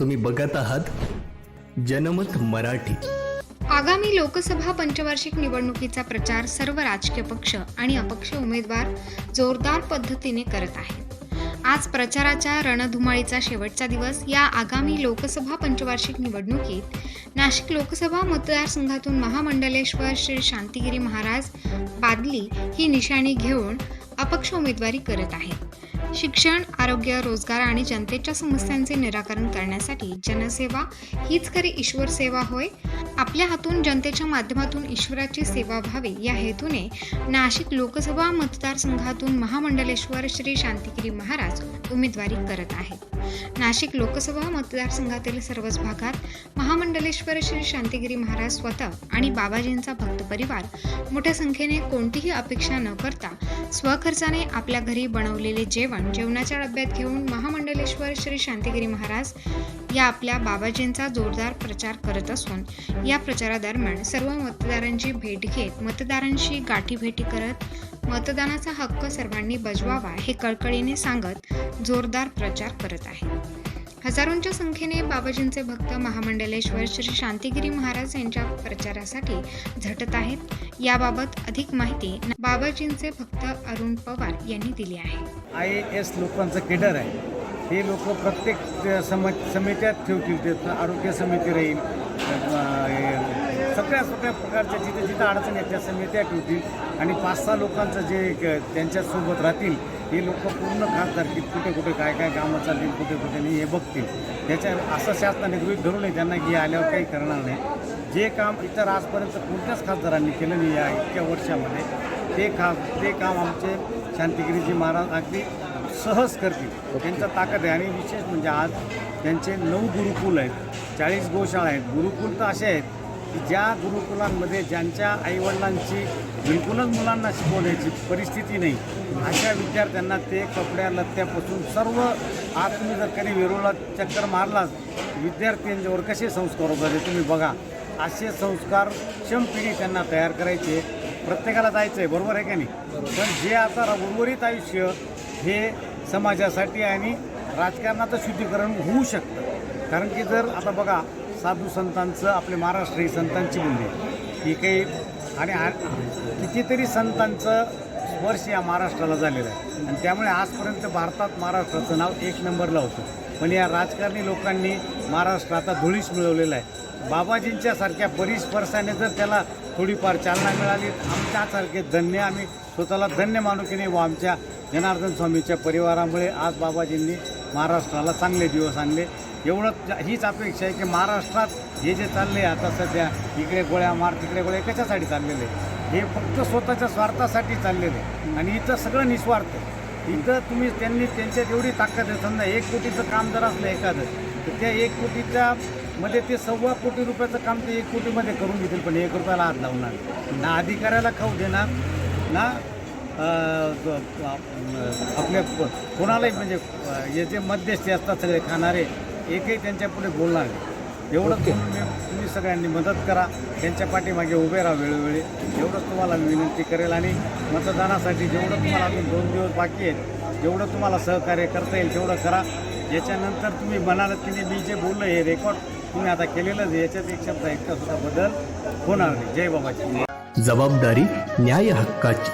तुम्ही बघत आहात जनमत मराठी. आगामी लोकसभा पंचवार्षिक निवडणुकीचा प्रचार सर्व राजकीय पक्ष आणि अपक्ष उमेदवार जोरदार पद्धतीने करत आहेत. आज प्रचाराच्या रणधुमाळीचा शेवटचा दिवस या आगामी लोकसभा पंचवार्षिक निवडणुकीत नाशिक लोकसभा मतदारसंघातून महामंडलेश्वर श्री शांतिगिरी महाराज बादली ही निशाणी घेऊन अपक्ष उमेदवारी करत आहेत. शिक्षण आरोग्य रोजगार आणि जनतेच्या समस्यांचे निराकरण करण्यासाठी जनसेवा हीच खरी ईश्वर सेवा होय. आपल्या हातून जनतेच्या माध्यमातून ईश्वराची सेवा व्हावी या हेतूने नाशिक लोकसभा मतदारसंघातून महामंडलेश्वर श्री शांतिगिरी महाराज उमेदवारी करत आहेत नाशिक लोकसभा मतदारसंघातील सर्वच भागात महामंडलेश्वर श्री शांतिगिरी महाराज स्वतः आणि बाबाजींचा भक्त परिवार मोठ्या संख्येने कोणतीही अपेक्षा न करता स्वखर्चाने आपल्या घरी बनवलेले जेवण जेवणाच्या डब्यात घेऊन महामंडलेश्वर श्री शांतिगिरी महाराज या आपल्या बाबाजींचा जोरदार प्रचार करत असून या प्रचारादरम्यान सर्व मतदारांची भेट घेत मतदारांशी गाठीभेटी करत मतदानाचा हक्क सर्वांनी बजवावा हे कळकळीने सांगत जोरदार प्रचार करत आहे. हजारोंच्या संख्येने बाबाजींचे भक्त महामंडलेश्वर श्री शांतिगिरी महाराज यांच्या प्रचारासाठी झटत आहेत. याबाबत अधिक माहिती बाबाजींचे भक्त अरुण पवार यांनी दिली आहे. आय ए एस लोकांचं केडर आहे. हे लोक प्रत्येक सम समित्यात ठेवतील आरोग्य समिती राहील सगळ्या सगळ्या प्रकारच्या जिथे जिथं अडचण आहेत त्या समित्या ठेवतील. आणि पाच सहा लोकांचं जे त्यांच्यासोबत राहतील हे लोक पूर्ण खासदार की कुठे कुठे काय काय कामं चालतील कुठे कुठे नाही हे बघतील. त्याच्या असं शासनाने गृहीत धरू नये त्यांना की आल्यावर काही करणार नाही. जे काम इतर आजपर्यंत कोणत्याच खासदारांनी केलं नाही या इतक्या वर्षामध्ये ते काम ते काम आमचे शांतिगिरीजी महाराज अगदी सहज करतील. त्यांचा ताकद आहे आणि विशेष म्हणजे आज त्यांचे नऊ गुरुकुल आहेत चाळीस गोशाळा आहेत. गुरुकुल तर असे आहेत की ज्या गुरुकुलांमध्ये ज्यांच्या आईवडिलांची बिलकुलच मुलांना शिकवण्याची परिस्थिती नाही अशा विद्यार्थ्यांना ते कपड्या लत्त्यापासून सर्व आज तुम्ही जर कधी वेरूळला चक्कर मारलाच विद्यार्थ्यांच्यावर कसे संस्कार होतात तुम्ही बघा. असे संस्कार क्षम पिढी त्यांना तयार करायचे प्रत्येकाला जायचं आहे बरोबर आहे का नाही? पण जे आता उर्वरित आयुष्य हे समाजासाठी आणि राजकारणाचं शुद्धीकरण होऊ शकतं. कारण की जर आता बघा साधू संतांचं आपले महाराष्ट्रीय संतांची बोलली ही काही आणि कितीतरी संतांचं स्पर्श या महाराष्ट्राला झालेलं आहे. आणि त्यामुळे आजपर्यंत भारतात महाराष्ट्राचं नाव एक नंबरला होतं. पण या राजकारणी लोकांनी महाराष्ट्र आता धुळीस मिळवलेला आहे. बाबाजींच्या सारख्या परिस्पर्शाने जर त्याला थोडीफार चालना मिळाली आमच्यासारखे धन्य आम्ही स्वतःला धन्य मानू की नाही व आमच्या जनार्दन स्वामीच्या परिवारामुळे आज बाबाजींनी महाराष्ट्राला चांगले दिवस आणले. एवढं हीच अपेक्षा आहे की महाराष्ट्रात हे जे चालले आता सध्या इकडे गोळ्या मार तिकडे गोळ्या कशासाठी चाललेले? हे फक्त स्वतःच्या स्वार्थासाठी चाललेले. आणि इथं सगळं निस्वार्थ इथं तुम्ही त्यांनी त्यांच्यात एवढी ताकद आहे. समजा एक कोटीचं काम जर असलं एखादं तर त्या एक कोटीच्या मध्ये ते सव्वा कोटी रुपयाचं काम ते एक कोटीमध्ये करून घेतील पण एक रुपयाला हात लावणार ना अधिकाऱ्याला खाऊ देणार ना आपल्या कोणालाही म्हणजे याचे मध्यस्थी असतात सगळे खाणारे एकही त्यांच्या पुढे बोलणार नाही. एवढंच म्हणून मी तुम्ही सगळ्यांनी मदत करा. त्यांच्या पाठीमागे उभे राहा वेळोवेळी. एवढंच तुम्हाला मी विनंती करेल आणि मतदानासाठी जेवढं तुम्हाला अजून दोन दिवस बाकी आहेत जेवढं तुम्हाला सहकार्य करता येईल तेवढं करा. याच्यानंतर तुम्ही म्हणालात की मी जे बोललो हे रेकॉर्ड तुम्ही आता केलेलंच आहे. याच्यात एक शब्द इतका सुद्धा बदल होणार नाही. जय बाबाजी. जबाबदारी न्याय हक्काची.